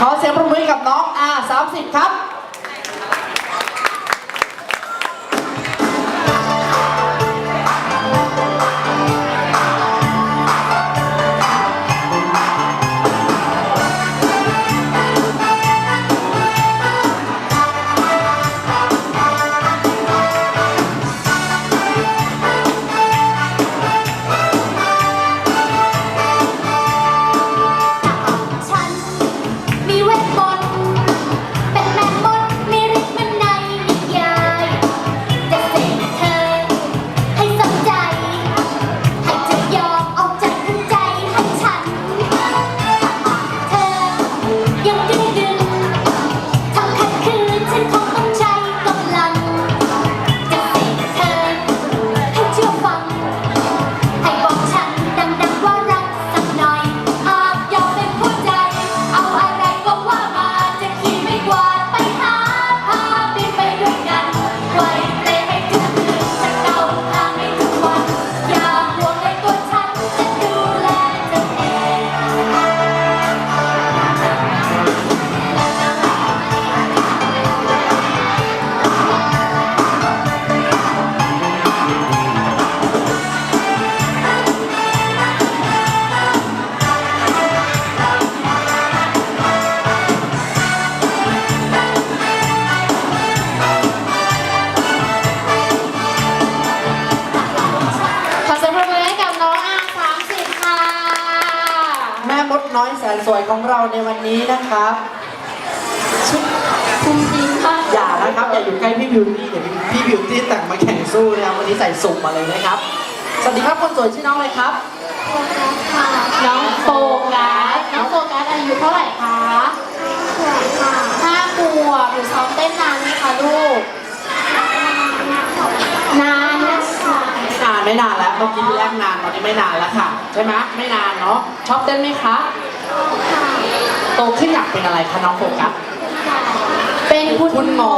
ขอเสียงปรบมือกับน้องอาสามสิบครับ ดน้อยแสนสวยของเราในวันนี้นะครับจริงๆค่ะอย่านะครับอย่าอยู่ใกล้พี่บิวตี้เดี๋ยวพี่บิวตี้แต่งมาแข่งสู้นะครับวันนี้ใส่สุ่มมาเลยนะครับ สวัสดีครับคนสวยชื่อน้องอะไรครับน้องโฟกัสน้องโฟกัสอายุเท่าไหร่คะห้าขวบหนูซ้อมเต้นนานไหมคะลูก นานนะคะนานไม่นานแล้วเมื่อกี้ที่แรกนานตอนนี้ไม่นานแล้วค่ะ ใช่ไหมไม่นานเนาะชอบเต้นไหมคะ โตขึ้นอยากเป็นอะไรคะน้องโฟกัสเป็นคุณคุณหมอ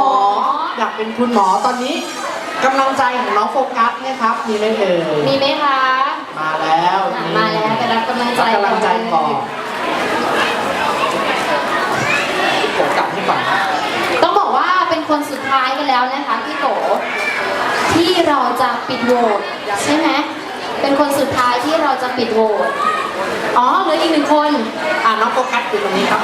อยากเป็นคุณหมอตอนนี้กำลังใจของน้องโฟกัสเนี่ยครับ มีไหมเอ่ยมีไหมคะ มาแล้วอะมาแล้วไปรับกำลังใจรับกำลังใจก่อนผมกลับให้ก่อนนะต้องบอกว่าเป็นคนสุดท้ายกันแล้วนะคะพี่โตที่เราจะปิดโหวตใช่ไหมเป็นคนสุดท้ายที่เราจะปิดโหวต อ๋อเหลืออีกหนึ่งคน อ่าน้องโฟกัสอยู่ตรงนี้ครับ